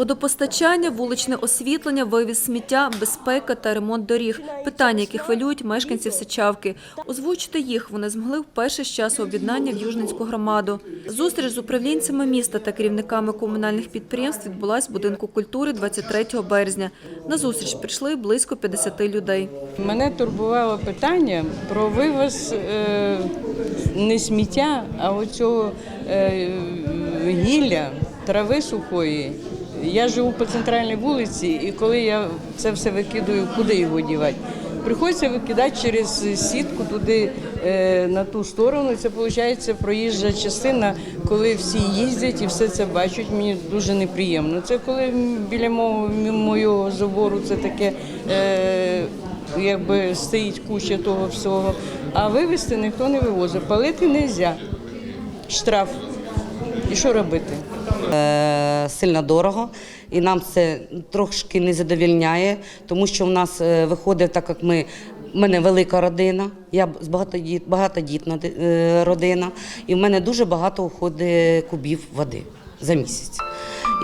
Водопостачання, вуличне освітлення, вивіз сміття, безпека та ремонт доріг – питання, які хвилюють мешканців Сичавки. Озвучити їх вони змогли вперше з часу об'єднання в Южненську громаду. Зустріч з управлінцями міста та керівниками комунальних підприємств відбулась в будинку культури 23 березня. На зустріч прийшли близько 50 людей. Мене турбувало питання про вивоз е, не сміття, а оцього е, гілля, трави сухої. Я живу по центральній вулиці, і коли я це все викидаю, куди його дівати? Приходиться викидати через сітку туди е, на ту сторону. Це виходить проїжджа частина, коли всі їздять і все це бачать. Мені дуже неприємно. Це коли біля мого забору це таке. Е, якби стоїть куча того всього, а вивезти ніхто не вивозить. Палити не можна. Штраф. І що робити? Сильно дорого, і нам це трошки не задовільняє, тому що в нас е, виходить, так як ми. в мене велика родина, я багатодітна е, родина, і в мене дуже багато уходить кубів води за місяць.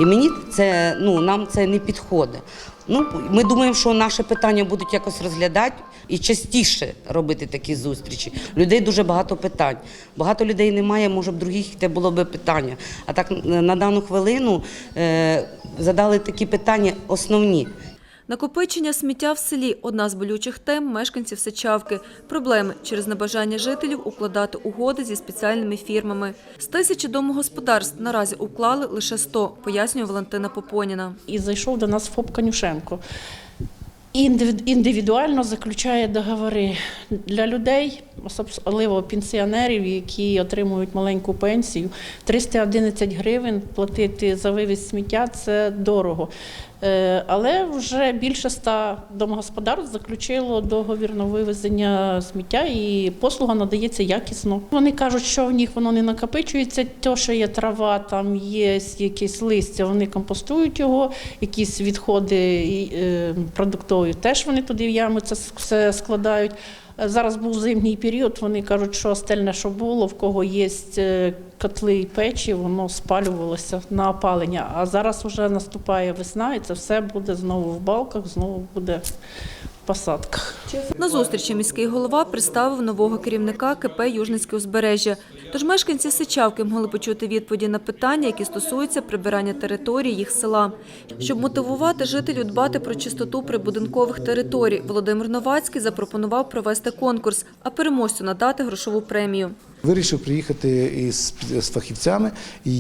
І мені це ну нам це не підходить. Ну ми думаємо, що наше питання будуть якось розглядати і частіше робити такі зустрічі. Людей дуже багато питань. Багато людей немає, може б других те було б питання. А так на дану хвилину е, задали такі питання основні. Накопичення сміття в селі – одна з болючих тем мешканців Сичавки. Проблеми через небажання жителів укладати угоди зі спеціальними фірмами. З тисячі домогосподарств наразі уклали лише 100, пояснює Валентина Попоніна. і зайшов до нас ФОП Канюшенко. Індивід- Індивідуально заключає договори для людей, особливо пенсіонерів, які отримують маленьку пенсію. 311 гривень платити за вивіз сміття це дорого. Е, Але вже більше ста домогосподарств заключило договір на вивезення сміття, і послуга надається якісно. Вони кажуть, що в них воно не накопичується. То, що є трава, там є якісь листя, вони компостують його, якісь відходи е, продуктові теж вони туди в ями це все складають. Зараз був зимній період. Вони кажуть, що остельне, що було, в кого є е, котли і печі, воно спалювалося на опалення. А зараз вже наступає весна, і це все буде знову в балках, знову буде в посадках. На зустрічі міський голова представив нового керівника КП «Южницьке узбережжя». Тож мешканці Сичавки могли почути відповіді на питання, які стосуються прибирання території їх села. Щоб мотивувати жителів дбати про чистоту прибудинкових територій, Володимир Новацький запропонував провести конкурс, а переможцю надати грошову премію. Вирішив приїхати із з фахівцями, і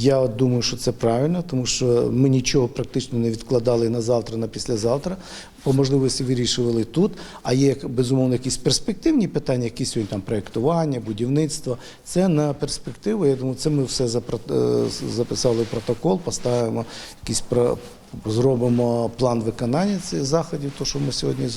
я думаю, що це правильно, тому що ми нічого практично не відкладали на завтра, на післязавтра. По можливості вирішували тут. А є безумовно якісь перспективні питання, які сьогодні там проєктування, будівництво. Це на перспективу. Я думаю, це ми все е, записали в протокол, поставимо якісь про. Зробимо план виконання цих заходів, то що ми сьогодні, е,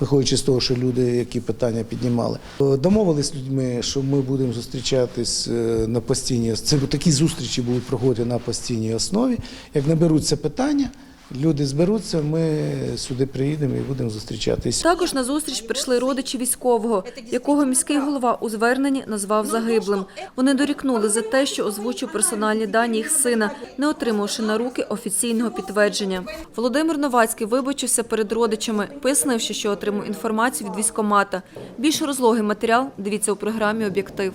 виходячи з того, що люди які питання піднімали, Е, домовились з людьми, що ми будемо зустрічатись е, на постійній це такі зустрічі будуть проходити на постійній основі. Як наберуться питання, люди зберуться, ми сюди приїдемо і будемо зустрічатись. Також на зустріч прийшли родичі військового, якого міський голова у зверненні назвав загиблим. Вони дорікнули за те, що озвучив персональні дані їх сина, не отримавши на руки офіційного підтвердження. Володимир Новацький вибачився перед родичами, пояснивши, що отримав інформацію від військомата. Більш розлогий матеріал дивіться у програмі «Об'єктив».